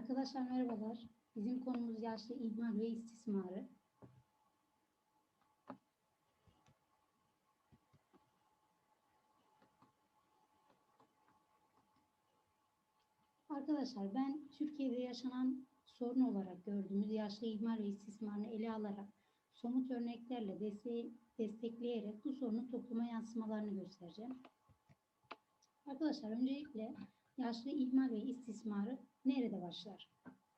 Arkadaşlar merhabalar. Bizim konumuz yaşlı ihmal ve istismarı. Arkadaşlar ben Türkiye'de yaşanan sorun olarak gördüğümüz yaşlı ihmal ve istismarını ele alarak somut örneklerle destekleyerek bu sorunun topluma yansımalarını göstereceğim. Arkadaşlar öncelikle yaşlı ihmal ve istismarı nerede başlar?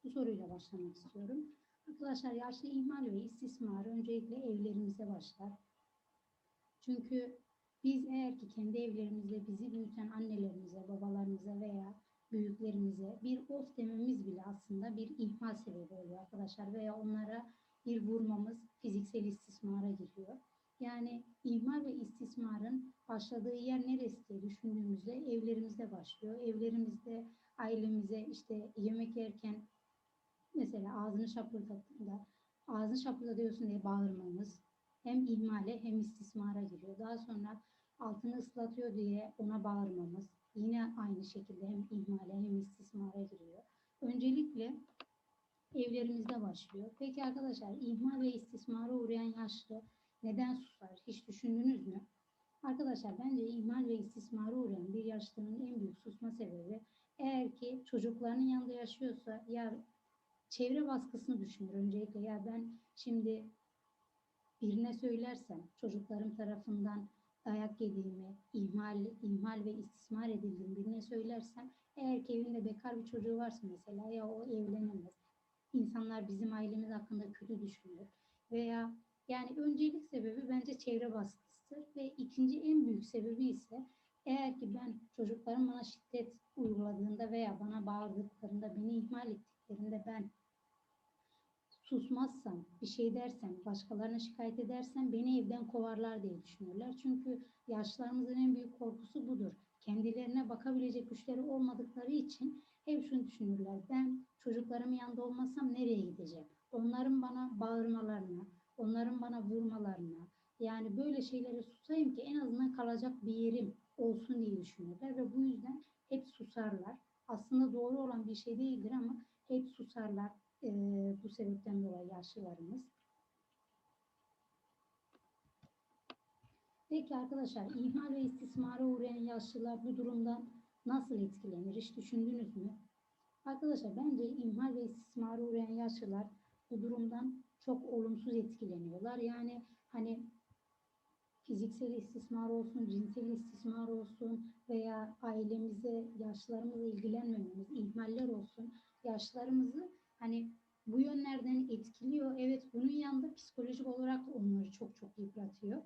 Bu soruyla başlamak istiyorum. Arkadaşlar yaşlı ihmal ve istismarı öncelikle evlerimizde başlar. Çünkü biz eğer ki kendi evlerimizde bizi büyüten annelerimize, babalarımıza veya büyüklerimize bir of dememiz bile aslında bir ihmal sebebi oluyor arkadaşlar veya onlara bir vurmamız fiziksel istismara giriyor. Yani ihmal ve istismarın başladığı yer neresi diye düşündüğümüzde evlerimizde başlıyor. Evlerimizde ailemize işte yemek yerken mesela ağzını şapırdattığında ağzını şapırdatıyorsun diye bağırmamız hem ihmale hem istismara giriyor. Daha sonra altını ıslatıyor diye ona bağırmamız yine aynı şekilde hem ihmale hem istismara giriyor. Öncelikle evlerimizde başlıyor. Peki arkadaşlar ihmal ve istismara uğrayan yaşlı neden susar? Hiç düşündünüz mü? Arkadaşlar bence ihmal ve istismara uğrayan bir yaşlının en büyük susma sebebi ki çocuklarının yanında yaşıyorsa ya çevre baskısını düşünür öncelikle ya ben şimdi birine söylersem çocuklarım tarafından dayak yediğimi, ihmal, ihmal ve istismar edildiğimi birine söylersem eğer ki evinde bekar bir çocuğu varsa mesela ya o evlenemez. İnsanlar bizim ailemiz hakkında kötü düşünür veya yani öncelik sebebi bence çevre baskısıdır ve ikinci en büyük sebebi ise eğer ki ben çocuklarım bana şiddet uyguladığında veya bana bağırdıklarında, beni ihmal ettiklerinde ben susmazsam, bir şey dersem, başkalarına şikayet edersem beni evden kovarlar diye düşünürler. Çünkü yaşlılarımızın en büyük korkusu budur. Kendilerine bakabilecek güçleri olmadıkları için hep şunu düşünürler. Ben çocuklarımın yanında olmazsam nereye gideceğim? Onların bana bağırmalarına, onların bana vurmalarına, yani böyle şeylere susayım ki en azından kalacak bir yerim olsun diye düşünürler ve bu yüzden hep susarlar. Aslında doğru olan bir şey değildir ama hep susarlar e, bu sebepten dolayı yaşlılarımız. Peki arkadaşlar ihmal ve istismara uğrayan yaşlılar bu durumdan nasıl etkilenir? Hiç düşündünüz mü? Arkadaşlar bence ihmal ve istismara uğrayan yaşlılar bu durumdan çok olumsuz etkileniyorlar. Yani hani fiziksel istismar olsun, cinsel istismar olsun veya ailemize, yaşlarımızla ilgilenmememiz, ihmaller olsun, yaşlarımızı hani bu yönlerden etkiliyor. Evet bunun yanında psikolojik olarak onları çok çok yıpratıyor.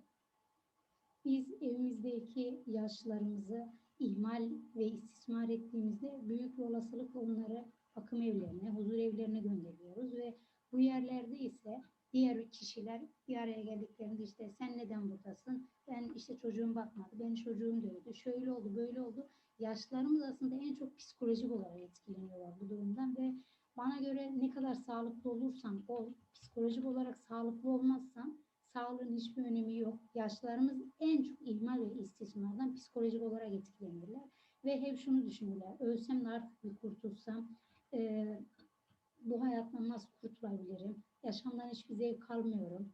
Biz evimizdeki yaşlarımızı ihmal ve istismar ettiğimizde büyük bir olasılıkla onları bakım evlerine, huzur evlerine gönderiyoruz ve bu yerlerde ise diğer kişiler bir araya geldiklerinde işte sen neden buradasın? Ben işte çocuğum bakmadı, benim çocuğum dövdü, şöyle oldu, böyle oldu. Yaşlarımız aslında en çok psikolojik olarak etkileniyorlar bu durumdan ve bana göre ne kadar sağlıklı olursan ol, psikolojik olarak sağlıklı olmazsan sağlığın hiçbir önemi yok. Yaşlarımız en çok ihmal ve istismardan psikolojik olarak etkilenirler. Ve hep şunu düşünürler, ölsem de artık bir kurtulsam, e, bu hayattan nasıl kurtulabilirim? Yaşamdan hiçbir zevk almıyorum.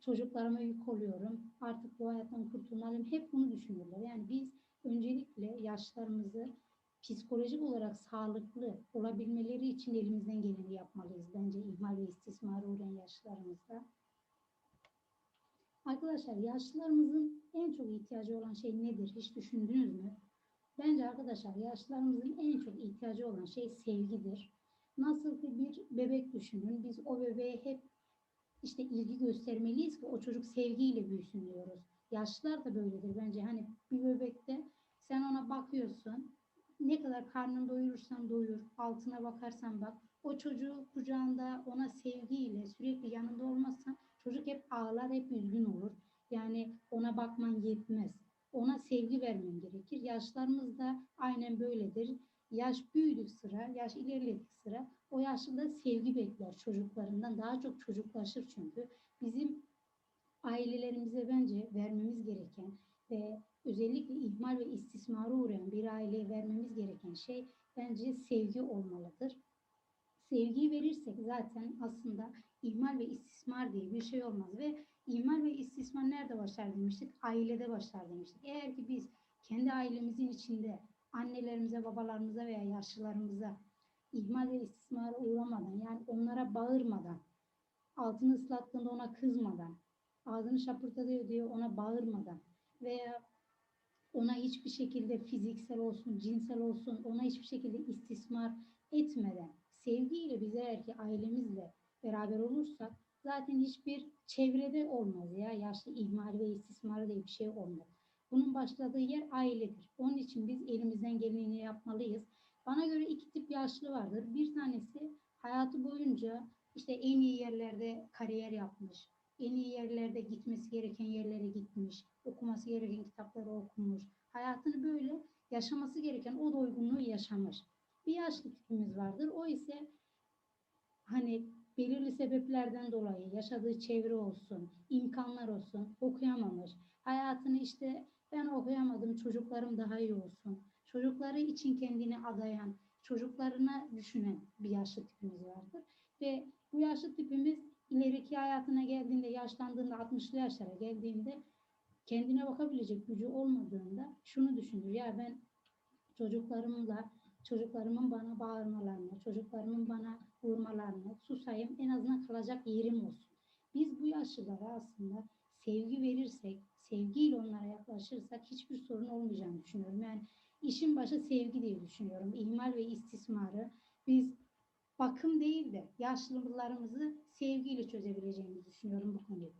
Çocuklarıma yük oluyorum. Artık bu hayattan kurtulmalıyım. Hep bunu düşünürler. Yani biz öncelikle yaşlarımızı psikolojik olarak sağlıklı olabilmeleri için elimizden geleni yapmalıyız. Bence ihmal ve istismara uğrayan yaşlarımızda. Arkadaşlar yaşlılarımızın en çok ihtiyacı olan şey nedir? Hiç düşündünüz mü? Bence arkadaşlar yaşlılarımızın en çok ihtiyacı olan şey sevgidir. Nasıl ki bir bebek düşünün. Biz o bebeğe hep işte ilgi göstermeliyiz ki o çocuk sevgiyle büyüsün diyoruz. Yaşlılar da böyledir bence. Hani bir bebekte sen ona bakıyorsun. Ne kadar karnını doyurursan doyur, altına bakarsan bak. O çocuğu kucağında ona sevgiyle sürekli yanında olmazsan çocuk hep ağlar, hep üzgün olur. Yani ona bakman yetmez. Ona sevgi vermen gerekir. Yaşlarımız da aynen böyledir. Yaş büyüdük sıra, yaş ilerledik sıra o yaşında sevgi bekler çocuklarından. Daha çok çocuklaşır çünkü. Bizim ailelerimize bence vermemiz gereken ve özellikle ihmal ve istismara uğrayan bir aileye vermemiz gereken şey bence sevgi olmalıdır. sevgiyi verirsek zaten aslında ihmal ve istismar diye bir şey olmaz ve ihmal ve istismar nerede başlar demiştik? Ailede başlar demiştik. Eğer ki biz kendi ailemizin içinde annelerimize, babalarımıza veya yaşlılarımıza ihmal ve istismara uğramadan yani onlara bağırmadan, altını ıslattığında ona kızmadan, ağzını şapırtıyor diye ona bağırmadan veya ona hiçbir şekilde fiziksel olsun, cinsel olsun ona hiçbir şekilde istismar etmeden sevgiyle biz eğer ki ailemizle beraber olursak zaten hiçbir çevrede olmaz ya yaşlı ihmal ve istismar diye bir şey olmaz. Bunun başladığı yer ailedir. Onun için biz elimizden geleni yapmalıyız. Bana göre iki tip yaşlı vardır. Bir tanesi hayatı boyunca işte en iyi yerlerde kariyer yapmış, en iyi yerlerde gitmesi gereken yerlere gitmiş, okuması gereken kitapları okumuş, hayatını böyle yaşaması gereken o doygunluğu yaşamış. Bir yaşlı tipimiz vardır. O ise hani belirli sebeplerden dolayı yaşadığı çevre olsun, imkanlar olsun, okuyamamış. Hayatını işte ben okuyamadım, çocuklarım daha iyi olsun. Çocukları için kendini adayan, çocuklarına düşünen bir yaşlı tipimiz vardır. Ve bu yaşlı tipimiz ileriki hayatına geldiğinde, yaşlandığında, 60'lı yaşlara geldiğinde kendine bakabilecek gücü olmadığında şunu düşünür. Ya ben çocuklarımla, çocuklarımın bana bağırmalarını, çocuklarımın bana vurmalarını susayım. En azından kalacak yerim olsun. Biz bu yaşlılara aslında sevgi verirsek, sevgiyle onlara yaklaşırsak hiçbir sorun olmayacağını düşünüyorum. Yani işin başı sevgi diye düşünüyorum. İhmal ve istismarı biz bakım değil de yaşlılarımızı sevgiyle çözebileceğimizi düşünüyorum bu konuyu.